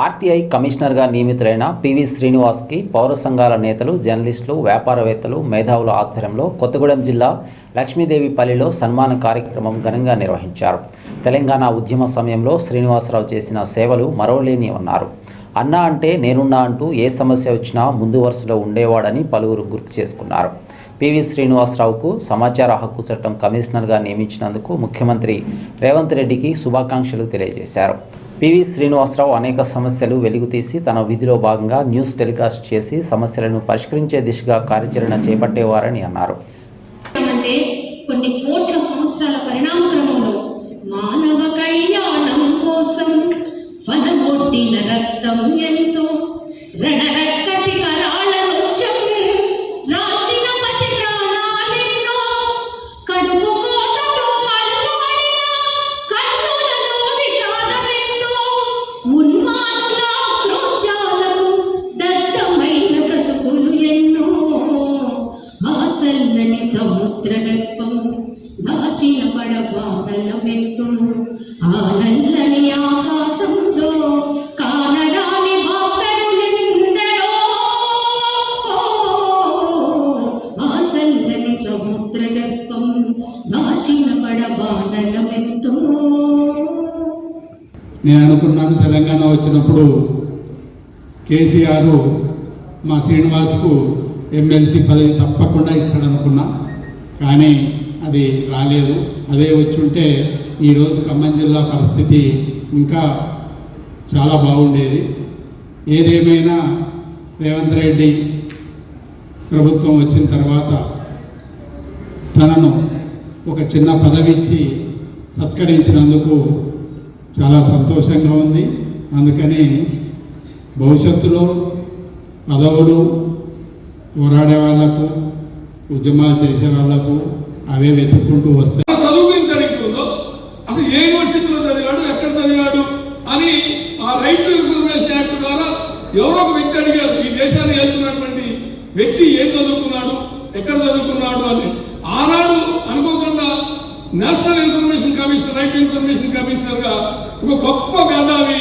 RTI కమిషనర్గా నియమితులైన PV శ్రీనివాస్కి పౌర సంఘాల నేతలు జర్నలిస్టులు వ్యాపారవేత్తలు మేధావుల ఆధ్వర్యంలో కొత్తగూడెం జిల్లా లక్ష్మీదేవిపల్లిలో సన్మాన కార్యక్రమం ఘనంగా నిర్వహించారు. తెలంగాణ ఉద్యమ సమయంలో శ్రీనివాసరావు చేసిన సేవలు మరవలేని అన్నారు అన్నా అంటే నేనున్నా అంటూ ఏ సమస్య వచ్చినా ముందు వరుసలో ఉండేవాడని పలువురు గుర్తు చేసుకున్నారు. పివి శ్రీనివాసరావుకు సమాచార హక్కు చట్టం కమిషనర్గా నియమించినందుకు ముఖ్యమంత్రి రేవంత్ రెడ్డికి శుభాకాంక్షలు తెలియజేశారు. పివి శ్రీనివాసరావు అనేక సమస్యలు వెలుగుతీసి తన విధిలో భాగంగా న్యూస్ టెలికాస్ట్ చేసి సమస్యలను పరిష్కరించే దిశగా కార్యాచరణ చేపట్టేవారని అన్నారు. కొన్ని కోట్ల సంవత్సరాల పరిణామ క్రమంలో మానవ కళ్యాణం కోసం ఫలగొట్టిన రక్తం ఎంతో చల్లని సముద్ర గర్భం దాచిన పడబాటల మెత్తు ఆ నల్లని ఆకాశంలో కానరాని భాస్కరులెందరో. ఆ చల్లని సముద్ర గర్భం దాచిన పడబాటల మెత్తు నేను అనుకున్నాను తెలంగాణ వచ్చినప్పుడు కేసీఆర్ మా శ్రీనివాస్కు ఎమ్మెల్సీ పదవి తప్పకుండా ఇస్తాడనుకున్నా. కానీ అది రాలేదు. అదే వచ్చి ఉంటే ఈరోజు ఖమ్మం జిల్లా పరిస్థితి ఇంకా చాలా బాగుండేది. ఏదేమైనా రేవంత్ రెడ్డి ప్రభుత్వం వచ్చిన తర్వాత తనను ఒక చిన్న పదవి ఇచ్చి సత్కరించినందుకు చాలా సంతోషంగా ఉంది. అందుకని భవిష్యత్తులో పదవులు పోరాడే వాళ్ళకు ఉద్యమాలు చేసే వాళ్ళకు అవే వెతుక్కుంటూ వస్తాయి. చదువు గురించి అడుగుతుందో అసలు ఏ యూనివర్సిటీలో చదివాడు ఎక్కడ చదివాడు అని ఆ రైట్ టు ఇన్ఫర్మేషన్ యాక్ట్ ద్వారా ఎవరో ఒక వ్యక్తి అడిగారు ఈ దేశాన్ని వెళ్తున్నటువంటి వ్యక్తి ఏం చదువుకున్నాడు ఎక్కడ చదువుకున్నాడు? అని. ఆనాడు అనుకోకుండా national information commissioner right information కమిషనర్గా ఒక గొప్ప మేధావి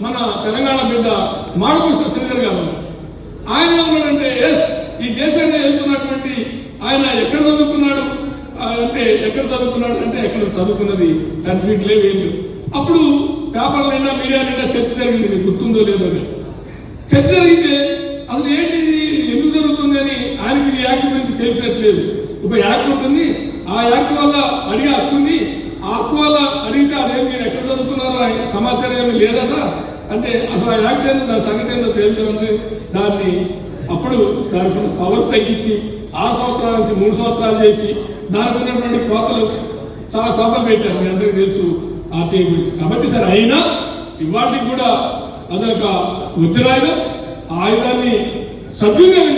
మన తెలంగాణ బిడ్డ మాడకృష్ణ శ్రీధర్ గారు ఆయన ఏమన్నాడంటే దేశాన్ని వెళ్తున్నటువంటి ఆయన ఎక్కడ చదువుకున్నాడు? అంటే ఎక్కడ చదువుకున్నాడు అంటే ఎక్కడ చదువుకున్నది? సర్టిఫికెట్ లేవు ఏం లేవు అప్పుడు పేపర్లైనా నిండా మీడియా నిండా చర్చ జరిగింది. మీకు గుర్తుందో లేదో చర్చ జరిగితే అసలు ఏంటి ఎందుకు జరుగుతుంది అని ఆయనకి ఈ యాక్ట్ గురించి తెలిసినట్లేదు. ఒక యాక్ట్ ఉంటుంది. ఆ యాక్ట్ వల్ల అడిగే హక్కు ఉంది. ఆ హక్కు వల్ల అడిగితే అదే మీరు ఎక్కడ చదువుకున్నారో సమాచారం ఏమీ లేదట. అంటే అసలు ఆ యాక్ట్ ఏందో దాని సంగతి ఏందో తేలింది దాన్ని అప్పుడు దానికి పవర్స్ తగ్గించి ఆరు సంవత్సరాల నుంచి మూడు సంవత్సరాలు చేసి దానికి ఉన్నటువంటి కోతలు చాలా కోతలు పెట్టారు. మీ అందరికీ తెలుసు ఆర్టీఐ గురించి. కాబట్టి సరే అయినా ఇవాటికి కూడా అదొక వజ్రాయుధం ఆ ఆయుధాన్ని సద్వినియోగం